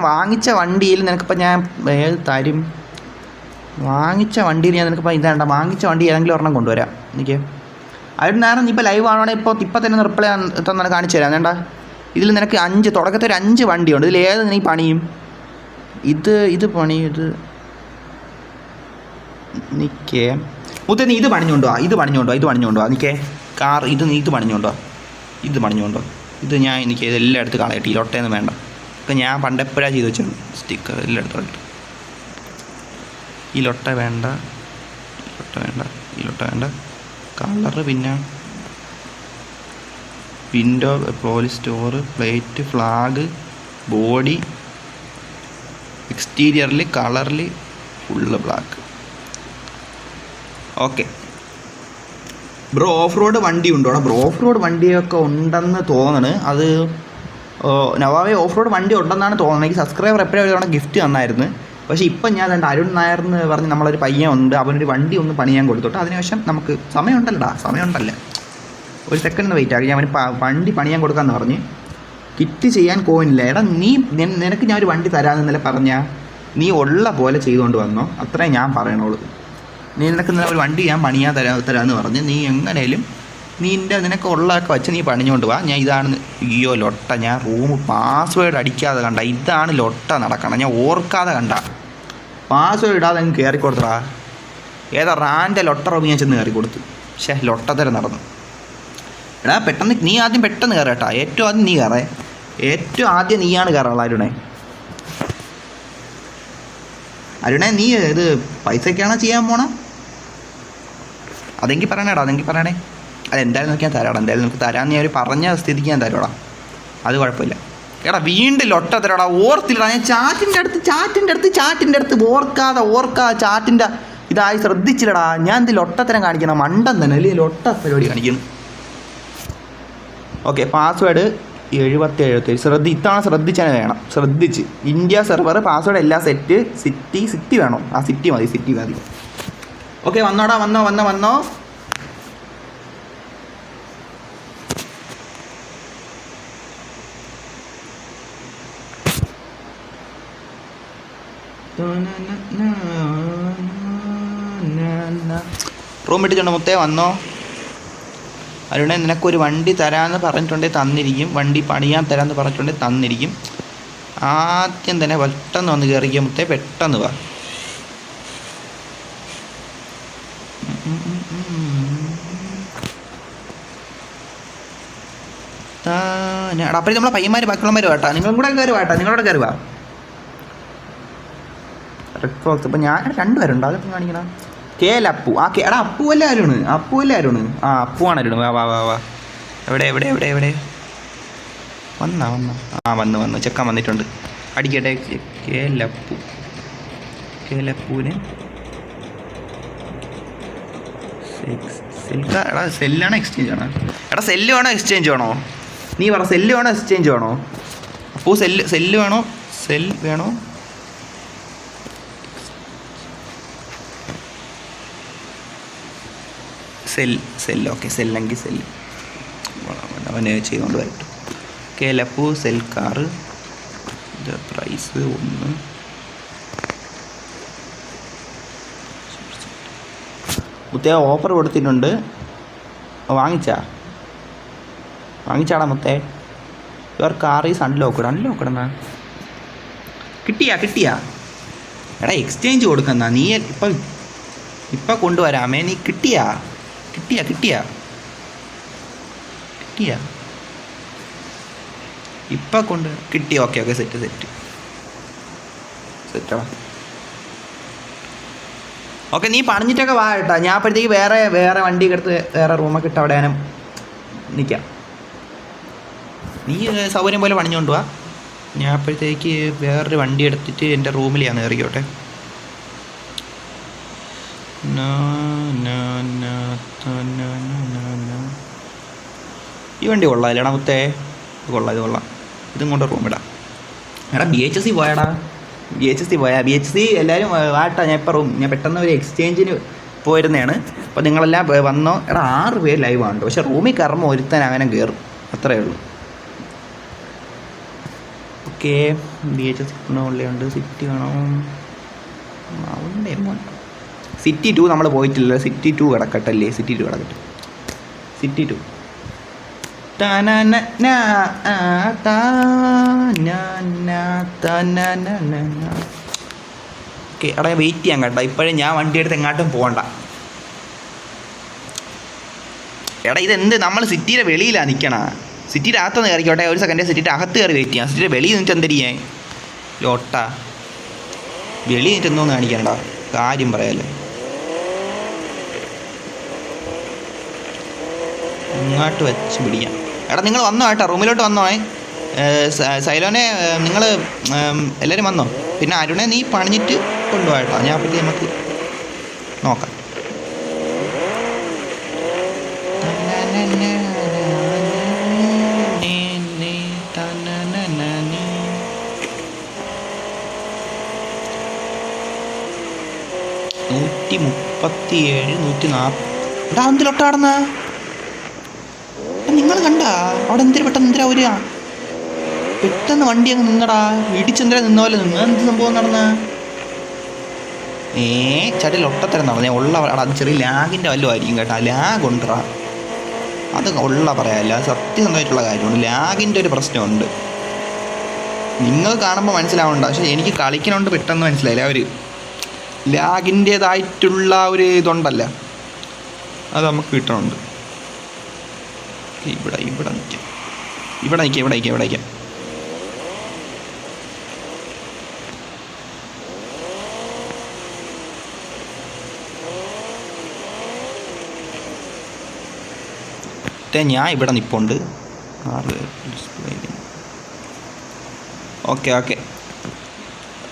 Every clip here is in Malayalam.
വാങ്ങിച്ച വണ്ടിയിൽ നിനക്കിപ്പോൾ ഞാൻ ഏത് തരും. വാങ്ങിച്ച വണ്ടിയിൽ ഞാൻ നിനക്കിപ്പോൾ ഇതാണ്ട വാങ്ങിച്ച വണ്ടി ഏതെങ്കിലും ഒരെണ്ണം കൊണ്ടുവരാം. എനിക്ക് അതിന് നേരം നീ ഇപ്പോൾ ലൈവ് ആണെങ്കിൽ ഇപ്പോൾ ഇപ്പം തന്നെ റിപ്ലൈ തന്നെ കാണിച്ചു തരാം. വേണ്ട. ഇതിൽ നിനക്ക് അഞ്ച് തുടക്കത്തിൽ ഒരു അഞ്ച് വണ്ടിയുണ്ട്. ഇതിൽ ഏത് നീ പണിയും? ഇത് ഇത് പണിയും ഇത്. നിക്കേ. മുത്തേ നീ ഇത് പണിഞ്ഞുകൊണ്ടോ ഇത് പണിഞ്ഞുകൊണ്ടോ ഇത് പണിഞ്ഞുകൊണ്ടോ നിക്കേ. കാർ ഇത് നീ ഇത് പണിഞ്ഞുകൊണ്ടോ ഇത് പണിഞ്ഞുകൊണ്ടോ ഇത് ഞാൻ എനിക്ക് ഇതെല്ലാം എടുത്ത് കളയട്ടെ. ഈ ഒട്ടേന്ന് വേണ്ട. ഇപ്പം ഞാൻ പണ്ടെപ്പോഴാണ് ചെയ്ത് വെച്ചത്. സ്റ്റിക്കർ എല്ലാം എടുത്ത് കളയട്ടെ ഈ ലൊട്ട വേണ്ട. ലൊട്ട വേണ്ട. ഈ ലൊട്ട വേണ്ട. കളറ് പിന്നെ window police store plate flag body എക്സ്റ്റീരിയറിൽ കളറിൽ full black. Okay. Bro off road വണ്ടി ഉണ്ടോ? ബ്രോ ഓഫ് റോഡ് വണ്ടിയൊക്കെ ഉണ്ടെന്ന് തോന്നണ്. അത് നവാവെ ഓഫ് റോഡ് വണ്ടി ഉണ്ടെന്നാണ് തോന്നുന്നത്. എനിക്ക് സബ്സ്ക്രൈബർ എപ്പോഴും ഒരു തവണ ഗിഫ്റ്റ് തന്നായിരുന്നു. പക്ഷേ ഇപ്പം ഞാൻ രണ്ട് അരുൺ നായർ എന്ന് പറഞ്ഞ് നമ്മളൊരു പയ്യൻ ഉണ്ട്. അവനൊരു വണ്ടി ഒന്ന് പണിയാൻ കൊടുത്തോട്ടെ. അതിനുശേഷം നമുക്ക് സമയമുണ്ടല്ലടാ. സമയമുണ്ടല്ലേ. ഒരു സെക്കൻഡ് വെയിറ്റ് ആക്കി ഞാൻ അവന് വണ്ടി പണിയാൻ കൊടുക്കാമെന്ന് പറഞ്ഞ്. കിറ്റ് ചെയ്യാൻ കോയിനില്ല എടാ നീ നിനക്ക് ഞാൻ ഒരു വണ്ടി തരാമെന്ന് ഇന്നലെ പറഞ്ഞ നീ ഉള്ള പോലെ ചെയ്തുകൊണ്ട് വന്നോ. അത്രേ ഞാൻ പറയണുള്ളൂ. നീ നിനക്ക് ഇന്നലെ ഒരു വണ്ടി ഞാൻ പണിയാൻ തരാ തരാമെന്ന് പറഞ്ഞ് നീ എങ്ങനെയും നിന്റെ നിനക്ക് ഉള്ളതൊക്കെ വെച്ച് നീ പണിഞ്ഞുകൊണ്ട് വാ. ഞാൻ ഇതാണ് അയ്യോ ലൊട്ട. ഞാൻ റൂം പാസ്വേഡ് അടിക്കാതെ കണ്ട. ഇതാണ് ലൊട്ട നടക്കണം. ഞാൻ ഓർക്കാതെ കണ്ട. പാസ്വേഡ് ഇടാതെ അങ്ങ് കയറി കൊടുത്തടാ. ഏതാ റാന്റെ ലൊട്ട റൂം ഞാൻ ചെന്ന് കയറി കൊടുത്തു. ഷേ ലൊട്ടത്തരം നടന്നു. എടാ പെട്ടെന്ന് നീ ആദ്യം പെട്ടെന്ന് കയറട്ടാ ഏറ്റവും ആദ്യം നീ കയറേ ഏറ്റവും ആദ്യം നീയാണ് കയറുള്ള അരുണേ. അരുണേ നീ ഇത് പൈസയ്ക്കാണോ ചെയ്യാൻ പോണ? അതെങ്കിൽ പറയണേടാ അതെങ്കിൽ പറയണേ. അത് എന്തായാലും നോക്കി ഞാൻ തരാടാ. എന്തായാലും നമുക്ക് തരാമെന്ന് ഞാൻ ഒരു പറഞ്ഞ സ്ഥിതിക്ക് ഞാൻ തരാടാ അത് കുഴപ്പമില്ല. എടാ വീണ്ടും ലൊട്ട തരാടാ. ഓർത്തില്ലടാ. ഞാൻ ചാറ്റിന്റെ അടുത്ത് ചാറ്റിന്റെ അടുത്ത് ചാറ്റിന്റെ അടുത്ത് ഓർക്കാതെ ഓർക്കാതെ ചാറ്റിന്റെ ഇതായി ശ്രദ്ധിച്ചില്ലടാ. ഞാൻ ഇത് ലൊട്ടത്തരം കാണിക്കണം മണ്ടൻ തന്നെ അല്ലെങ്കിൽ ലൊട്ട പരിപാടി കാണിക്കുന്നു. ഓക്കെ പാസ്വേഡ് എഴുപത്തി എഴുപത്തേഴ് ശ്രദ്ധി ഇത്തവണ ശ്രദ്ധിച്ചാൽ വേണം. ശ്രദ്ധിച്ച്. ഇന്ത്യ സെർവർ പാസ്വേഡ് എല്ലാ സെറ്റ് സിറ്റി സിറ്റി വേണം. ആ സിറ്റി മതി സിറ്റി മതി. ഓക്കെ വന്നോടാ വന്നോ വന്നോ വന്നോ. റൂം ഇട്ടിട്ടുണ്ട് മുത്തേ വന്നോ? അരുണെ നിനക്കൊരു വണ്ടി തരാമെന്ന് പറഞ്ഞിട്ടുണ്ടെങ്കിൽ തന്നിരിക്കും. വണ്ടി പണിയാൻ തരാമെന്ന് പറഞ്ഞിട്ടുണ്ടെങ്കിൽ തന്നിരിക്കും. ആദ്യം തന്നെ പെട്ടെന്ന് വന്ന് കയറിക്കുക മുത്തേ പെട്ടെന്ന് വാ. അപ്പോഴും നമ്മളെ പയ്യന്മാർ ബാക്കിയുള്ളവർ വേട്ടാ നിങ്ങളും കൂടെ കയറി വാട്ടാ നിങ്ങളോട് കയറി വാ. ഫോക്സ് ഇപ്പം ഞാൻ രണ്ടുപേരുണ്ട്? അതിപ്പം കാണിക്കണം? K L Appu. ആ കെ എടാ അപ്പു അല്ലേ അരുണ്? അപ്പു അല്ലേ അരുണ്? ആ അപ്പു ആണ് അരുണ്. വാ വാ വാ വാ. എവിടെ എവിടെ എവിടെ എവിടെ? വന്നാ വന്നാ. ആ വന്ന് വന്ന്. ചെക്കൻ വന്നിട്ടുണ്ട്. അടിക്കട്ടെ K L Appu. K L അപ്പുവിന് എടാ സെല്ലാണോ എക്സ്ചേഞ്ച് ആണോ? എടാ സെല്ല് വേണോ എക്സ്ചേഞ്ച് വേണോ? നീ പറ സെല്ല് വേണോ എക്സ്ചേഞ്ച് വേണോ? അപ്പോൾ സെല്ല് സെല്ല് വേണോ? സെൽ വേണോ? സെൽ സെൽ ഓക്കെ സെല്ലെങ്കിൽ സെൽ. അവന് ചെയ്തുകൊണ്ട് വരട്ടു. ഓക്കെ ലപ്പു സെൽ കാറ്. പ്രൈസ് ഒന്ന്. മുത്തേ ഓഫർ കൊടുത്തിട്ടുണ്ട്. വാങ്ങിച്ചാ? വാങ്ങിച്ചാടാ മുത്തേ. Your car is unlocked unlocked എന്നാ കിട്ടിയാ കിട്ടിയാ? എടാ എക്സ്ചേഞ്ച് കൊടുക്കുന്ന നീ ഇപ്പം ഇപ്പം കൊണ്ടുവരാമേ. നീ കിട്ടിയാ? കിട്ടിയാ കിട്ടിയ. കിട്ടിയ. ഇപ്പം കൊണ്ട് കിട്ടി ഓക്കെ ഓക്കെ സെറ്റ് സെറ്റ്. സെറ്റാ ഓക്കെ നീ പണിഞ്ഞിട്ടൊക്കെ വാ കേട്ടാ. ഞാൻ അപ്പോഴത്തേക്ക് വേറെ വേറെ വണ്ടി എടുത്ത് വേറെ റൂമൊക്കെ ഇട്ട് അവിടെ ഞാനും നിൽക്കാം നീ സൗകര്യം പോലെ പണിഞ്ഞുകൊണ്ട് വാ. ഞാൻ അപ്പോഴത്തേക്ക് വേറൊരു വണ്ടി എടുത്തിട്ട് എന്റെ റൂമിൽ ഞാൻ ഇറങ്ങിയോട്ടെ നാ, നാ, നാ, താ, നാ, നാ, നാ, നാ. ഈ വണ്ടി കൊള്ളാം അല്ലേടാ മുത്തേ ഇത് കൊള്ളാം ഇത് കൊള്ളാം. ഇതും കൊണ്ട് റൂമിടാം എടാ ബി എച്ച് എസ് സി പോയാടാ. ബി എച്ച് എസ് സി പോയാ ബി എച്ച് സി എല്ലാവരും വാട്ടാ. ഞാൻ ഇപ്പം റൂം ഞാൻ പെട്ടെന്ന് ഒരു എക്സ്ചേഞ്ചിന് പോയിരുന്നതാണ്. അപ്പോൾ നിങ്ങളെല്ലാം വന്നോ. എടാ ആറ് പേര് ലൈവ് ആണ് പക്ഷേ റൂമിൽ കയറുമ്പോൾ ഒരുത്തൻ അങ്ങനെ കയറും അത്രയേ ഉള്ളൂ. ഓക്കെ. ബി എച്ച് എസ് ഉണ്ട് സിറ്റി വേണം? അവിടെ സിറ്റി ടു നമ്മൾ പോയിട്ടില്ല സിറ്റി ടു കിടക്കട്ടല്ലേ സിറ്റി ടു കിടക്കട്ടെ. സിറ്റി ടു ഓക്കെ അവിടെ വെയിറ്റ് ചെയ്യാൻ കേട്ടോ. ഇപ്പോഴും ഞാൻ വണ്ടി എടുത്ത് എങ്ങാട്ടും പോകണ്ട. എടാ ഇതെന്ത്? നമ്മൾ സിറ്റിയുടെ വെളിയിലാണ് നിൽക്കണ സിറ്റിയുടെ അകത്തൊന്ന് കയറിക്കോട്ടെ. ഒരു സെക്കൻഡ് സിറ്റിയുടെ അകത്ത് കയറി വെയിറ്റ് ചെയ്യാം. സിറ്റിയുടെ വെളിയിൽ നിന്നിട്ട് എന്ത് ചെയ്യാൻ? ലോട്ട വെളിയിൽ നിന്നിട്ട് എന്തോന്ന് കാണിക്കണ്ട? കാര്യം പറയാല്ലേ അങ്ങോട്ട് വെച്ച് പിടിക്കാം. എടാ നിങ്ങൾ വന്നോ കേട്ടോ റൂമിലോട്ട് വന്നോ. സൈലോനെ നിങ്ങൾ എല്ലാവരും വന്നോ. പിന്നെ അരുണെ നീ പണിഞ്ഞിട്ട് കൊണ്ടുപോകട്ടോ കേട്ടോ. ഞാൻ അപ്പോഴത്തേക്ക് നമുക്ക് നോക്കാം. നൂറ്റി മുപ്പത്തിയേഴ് നൂറ്റി നാൽപ്പത് എടാ എന്തിലൊട്ടാടുന്ന നിങ്ങൾ കണ്ട? അവിടെ എന്തിരി പെട്ടെന്ന് എന്തിരാ ഒരു പെട്ടെന്ന് വണ്ടി അങ്ങ് നിന്നടാ. ഇടിച്ചെന്തിരാ നിന്ന പോലെ നിന്ന്? എന്ത് സംഭവം നടന്ന? ഏ ചടിയിൽ ഒട്ടത്തരം നടന്നേ. ഉള്ള അത് ചെറിയ ലാഗിന്റെ വല്ലതും ആയിരിക്കും കേട്ടോ. ലാഗ് ഉണ്ടറാ അത് ഉള്ള പറയാല്ല. സത്യസന്ധമായിട്ടുള്ള കാര്യമാണ്. ലാഗിന്റെ ഒരു പ്രശ്നമുണ്ട്. നിങ്ങൾ കാണുമ്പോൾ മനസ്സിലാവണ്ട. പക്ഷെ എനിക്ക് കളിക്കണോണ്ട് പെട്ടെന്ന് മനസ്സിലായില്ല. അവർ ലാഗിന്റേതായിട്ടുള്ള ഒരു ഇതുണ്ടല്ല. അത് നമുക്ക് കിട്ടണുണ്ട്. ഇവിടെ ഇവിടെ നിൽക്കാം ഇവിടെ നിൽക്കാം ഇവിടെ നിൽക്കാം ഇവിടെ നിൽക്കാം ഞാൻ ഇവിടെ നിൽപ്പുണ്ട് ഓക്കെ ഓക്കെ.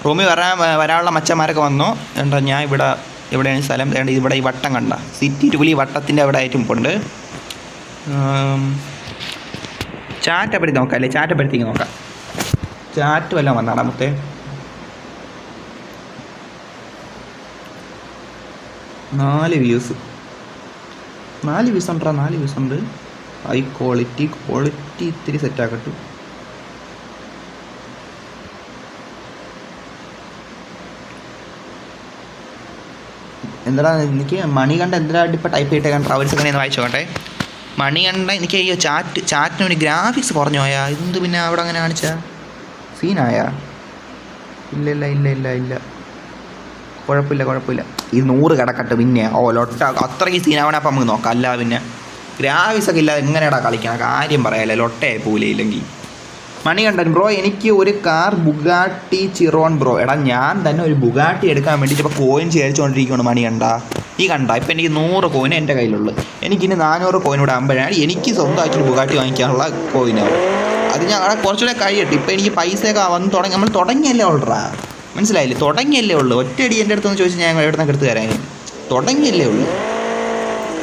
റൂമിൽ വരാൻ വരാനുള്ള മച്ചന്മാരൊക്കെ വന്നു. എന്താ ഞാൻ ഇവിടെ എവിടെയാണ് സ്ഥലം? ഇവിടെ ഈ വട്ടം കണ്ട. സിറ്റി ടൂലി വട്ടത്തിന്റെ അവിടെ ആയിട്ടും ഉണ്ട് ചാറ്റപ്പെടുത്തി നോക്കാം? അല്ലേ ചാറ്റപ്പെടുത്തേക്ക് നോക്കാം? ചാറ്റ് വല്ലതും വന്നാടാ മുത്തേ? നാല് വ്യൂസ് നാല് വ്യൂസ് ഉണ്ടോ നാല് വ്യൂസ് ഉണ്ട്. ഹൈ ക്വാളിറ്റി ക്വാളിറ്റി ഇത്തിരി സെറ്റാക്കട്ടു എന്താ എനിക്ക് മണി കണ്ട എന്തിനായിട്ട് ഇപ്പോൾ ടൈപ്പ് ചെയ്തിട്ടേക്കാൻ ട്രാവൽസ് ഒക്കെ ഒന്ന് വായിച്ചു നോക്കട്ടെ മണി കണ്ട എനിക്ക് അയ്യോ ചാറ്റ് ചാറ്റിന് വേണ്ടി ഗ്രാഫിക്സ് കുറഞ്ഞു പോയാ. ഇതെന്ത് പിന്നെ അവിടെ അങ്ങനെ കാണിച്ച? സീനായാ ഇല്ല ഇല്ല ഇല്ല ഇല്ല ഇല്ല. കുഴപ്പമില്ല കുഴപ്പമില്ല. ഈ നൂറ് കിടക്കട്ടെ പിന്നെ. ഓ ലൊട്ട. അത്രയ്ക്ക് സീനാവണേ അപ്പം നമുക്ക് നോക്കാം. അല്ല പിന്നെ ഗ്രാഫിക്സ് ഒക്കെ ഇല്ലാതെ എങ്ങനെയാടാ കളിക്കണം? കാര്യം പറയാല്ലേ ലൊട്ടയായി പോലെ ഇല്ലെങ്കിൽ. മണി കണ്ടൻ ബ്രോ എനിക്ക് ഒരു കാർ ബുഗാട്ടി ചിറോൺ ബ്രോ. എടാ ഞാൻ തന്നെ ഒരു ബുഗാട്ടി എടുക്കാൻ വേണ്ടിയിട്ട് ഇപ്പോൾ കോയിൻ ചേരിച്ചുകൊണ്ടിരിക്കുകയാണ് മണി കണ്ട. ഈ കണ്ട ഇപ്പം എനിക്ക് നൂറ് കോയിൻ എന്റെ കയ്യിലുള്ളൂ. എനിക്കിനി നാനൂറ് കോയിൻ കൂടെ ആകുമ്പോഴാണ് എനിക്ക് സ്വന്തമായിട്ടൊരു ബുഗാട്ടി വാങ്ങിക്കാനുള്ള കോയിനാവും അത് ഞാൻ കുറച്ചുകൂടെ കഴിയട്ടെ ഇപ്പം എനിക്ക് പൈസയൊക്കെ വന്ന് തുടങ്ങി നമ്മൾ തുടങ്ങിയല്ലേ ഉള്ളടാ. മനസ്സിലായില്ലേ? തുടങ്ങിയല്ലേ ഉള്ളൂ. ഒറ്റയടി എന്റെ അടുത്തൊന്ന് ചോദിച്ചാൽ ഞാൻ എവിടെ നിന്ന് എടുത്ത് തരാൻ. തുടങ്ങിയല്ലേ ഉള്ളൂ.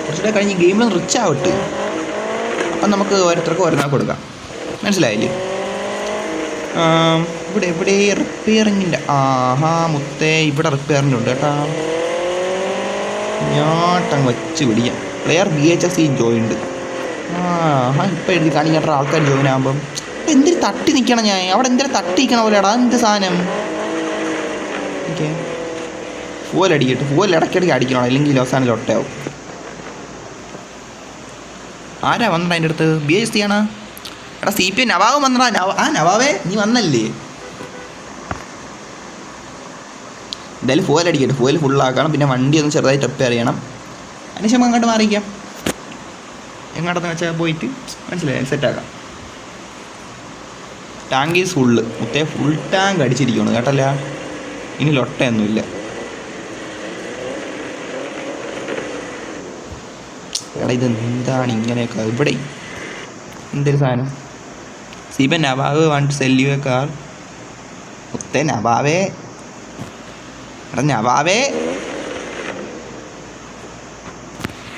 കുറച്ചുകൂടെ കഴിഞ്ഞ് ഗെയിമിൽ റിച്ച് ആവട്ടെ. അപ്പം നമുക്ക് ഓരോരുത്തർക്ക് ഓരോന്നാ കൊടുക്കാം. മനസ്സിലായില്ലേ? ഇവിടെ എവിടെ റിപ്പയറിങ്ങിന്റെ ആഹാ മുത്തേ ഇവിടെ റിപ്പയറിന്റെ ഉണ്ട് കേട്ടാ. ഞാട്ടങ്ങ് വച്ച് പിടിക്കാം. Player B H S C joined ആ ഇപ്പം എഴുതി കാണിക്കേണ്ട ആൾക്കാർ ജോയിൻ ആകുമ്പം എന്തിനു തട്ടി നിൽക്കണം ഞാൻ? അവിടെ എന്തിനു തട്ടി നിൽക്കണ പോലെടാ എന്ത് സാധനം? ഓക്കെ. ഫോൽ അടിക്കട്ടെ. ഇടയ്ക്കിടയ്ക്ക് അടിക്കണം. അല്ലെങ്കിൽ അവസാനം ലൊട്ടയാവും. ആരാ വന്നടാ അതിന്റെ അടുത്ത്? ബി എച്ച് സി ആണ്? എടാ സി പി നവാബ് വന്നടാ. നവ ആ നവാബേ നീ വന്നല്ലേ? എന്തായാലും ഫുവൽ അടിക്കട്ടെ. ഫുവൽ ഫുള്ളാക്കണം പിന്നെ വണ്ടി ഒന്ന് ചെറുതായി ടെപ്പ് അറിയണം അതിനുശേഷം അങ്ങോട്ട് മാറിക്കാം എങ്ങോട്ടെന്ന് വെച്ചാൽ പോയിട്ട് മനസ്സിലായി? സെറ്റാക്കാം ടാങ്ക് ഈസ് ഫുള്ള് മുത്തേ ഫുൾ ടാങ്ക് അടിച്ചിരിക്കുകയാണ് കേട്ടല്ല? ഇനി ലൊട്ടയൊന്നുമില്ല. എടാ ഇത് എന്താണ് ഇങ്ങനെയൊക്കെ? ഇവിടെ എന്തൊരു സാധനം? സീബൻ Nawab one sell you a car മുത്തേ നവാബേ എടാ നവാബേ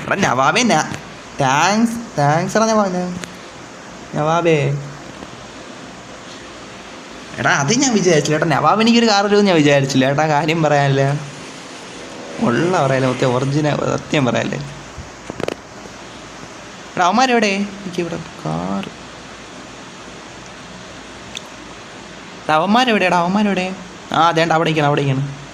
എടാ നവാബേ താങ്ക്സ് താങ്ക്സ് എടാ നവാബ്. നവാബേ എടാ അത് ഞാൻ വിചാരിച്ചില്ല. ഏട്ടാ നവാബ് എനിക്കൊരു കാർ വരുമെന്ന് ഞാൻ വിചാരിച്ചില്ല. ഏട്ടാ കാര്യം പറയാനല്ലേ. ഉള്ള പറയാല്ലേ മൊത്തം ഒറിജിനൽ സത്യം പറയാല്ലേ. എടാ അവന്മാരെവിടെ? എനിക്ക് ഇവിടെ കാർ. അവന്മാരെവിടെയാടാ? അവന്മാരെവിടെ? ആ അതേണ്ട അവിടെ ഇരിക്കണം അവിടെ ഇരിക്കണം.